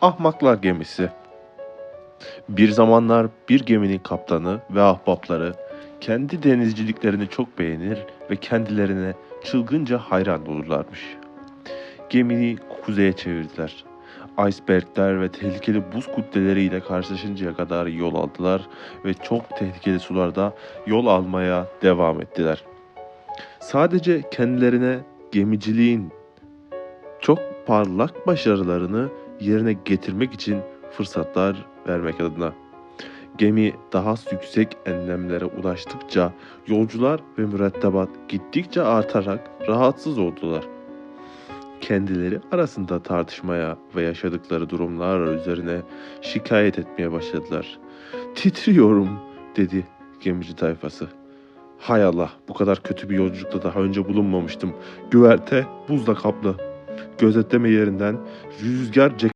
Ahmaklar Gemisi Bir zamanlar bir geminin kaptanı ve ahbapları kendi denizciliklerini çok beğenir ve kendilerine çılgınca hayran olurlarmış. Gemiyi kuzeye çevirdiler. Icebergler ve tehlikeli buz kütleleriyle karşılaşıncaya kadar yol aldılar ve çok tehlikeli sularda yol almaya devam ettiler. Sadece kendilerine gemiciliğin çok parlak başarılarını yerine getirmek için fırsatlar vermek adına. Gemi daha yüksek enlemlere ulaştıkça yolcular ve mürettebat gittikçe artarak rahatsız oldular. Kendileri arasında tartışmaya ve yaşadıkları durumlar üzerine şikayet etmeye başladılar. Titriyorum dedi gemici tayfası. Hay Allah bu kadar kötü bir yolculukta daha önce bulunmamıştım. Güverte buzla kaplı. Gözetleme yerinden rüzgar